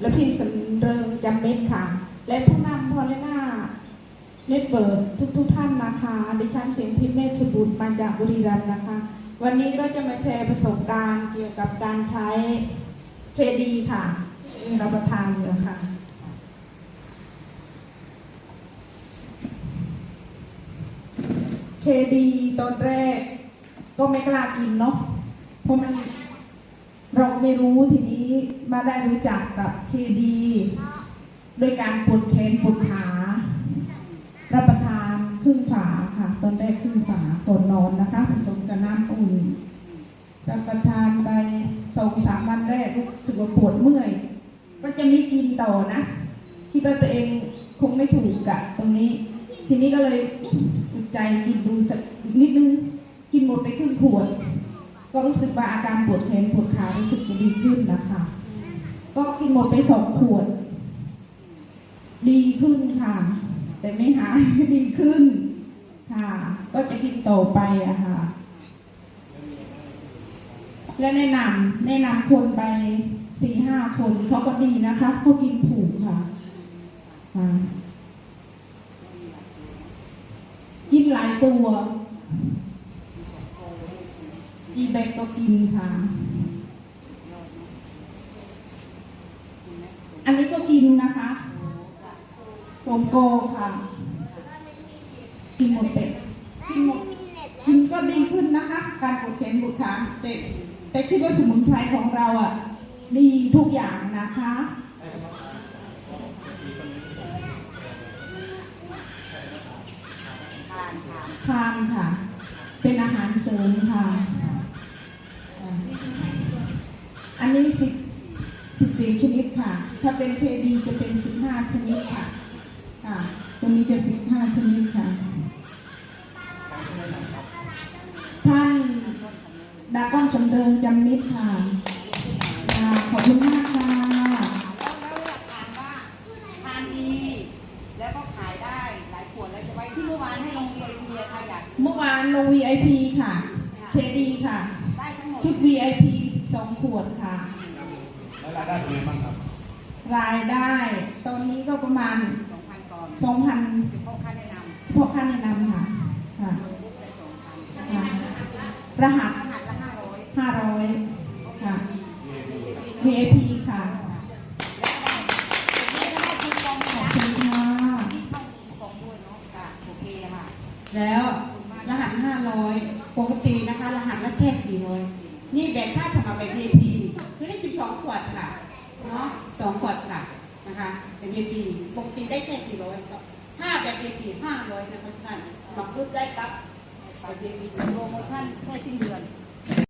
และพี่สำเริงจำเม็ดค่ะ และผู้นำพอลน่าเน็ตเบิร์ทุกทุกท่านนะคะ ดิฉันเสียงทิพย์เนตรชบุตรมาจากบุรีรัมย์นะคะ วันนี้ก็จะมาแชร์ประสบการณ์เกี่ยวกับการใช้เคดีค่ะรับประทานอยู่ค่ะเคดีตอนแรกก็ไม่กล้ากินเนาะเพราะมัน เราไม่รู้ทีนี้มาได้รู้จักกับเคดีโดยการปวดแขนปวดขารับประทานครึ่งฝาค่ะ ตอนแรกครึ่งฝาก่อนนอนนะคะผสมกับน้ำอุ่นรับประทานไปสองสามวันแรกรู้สึกว่าปวดเมื่อย ก็จะไม่กินต่อนะคิดว่าตัวเองคงไม่ถูกกับตรงนี้ ทีนี้ก็เลยใจกินดูสักอีกนิดนึง กินหมดไปครึ่งขวด ก็รู้สึกว่าอาการปวดแขนปวดขารู้สึกดีขึ้นนะคะ ก็กินหมดไปสองขวด ดีขึ้นค่ะ แต่ไม่หายดีขึ้น ค่ะ ก็จะกินต่อไปอะค่ะ และแนะนำแนะนำคนไปสี่ห้าคนเขาก็ดีนะคะเขากินถูกค่ะ ค่ะ กินหลายตัว จีแบกก็กินค่ะ อันนี้ก็กินนะคะโสมโก้ค่ะ กินหมดเป็ดกินหมดกินก็ดีขึ้นนะคะ การปวดแขนปวดขาแต่แต่คิดว่าสมุนไพรของเราอะ ดีทุกอย่างนะคะทานค่ะ เป็นอาหารเสริมค่ะ อันนี้สิบสิบสี่ชนิดค่ะ ถ้าเป็นเคดีจะเป็นสิบห้าชนิดค่ะค่ะตัวนี้จะสิบห้าชนิดค่ะ ท่านดากอนสำเริงจำมิตรค่ะค่ะขอบคุณมากค่ะแล้วหลักฐานว่าทานดีแล้วก็ขายได้หลายขวดแล้วจะไว้ที่เมื่อวานให้ลงเรียนเพียใครอยากเมื่อวานลง VIP ค่ะ เคดีค่ะได้ทั้งหมดชุด VIP 12 ขวดค่ะแล้วรายได้เป็นไงบ้างครับ รายได้ตอนนี้ก็ประมาณสองพันก่อน2,000เป็นพ่อค้าแนะนพวกค่าแนะนำค่ะค่ะำปุ๊บได้สองพันค่ะรหัสรหัสละห้าร้อย500ค่ะ VIP ค่ะแล้วก็ได้คูปองขอบนะคุณค่ะที่เข้าคูปองด้วยเนาะค่ะโอเคค่ะแล้วรหัส500ปกตินะคะ รหัสละแค่400นี่แบ่งค่าสำหรับเป็น VIP คือได้12ขวดค่ะเนาะ2ขวดค่ะนะคะเป็น VIP ปกติได้แค่400ก็ถ้าแบบ VIP 500นะคะท่านมาปุ๊บได้ครับแบบเบียปีโปรโมชั่นแค่สิ้นเดือน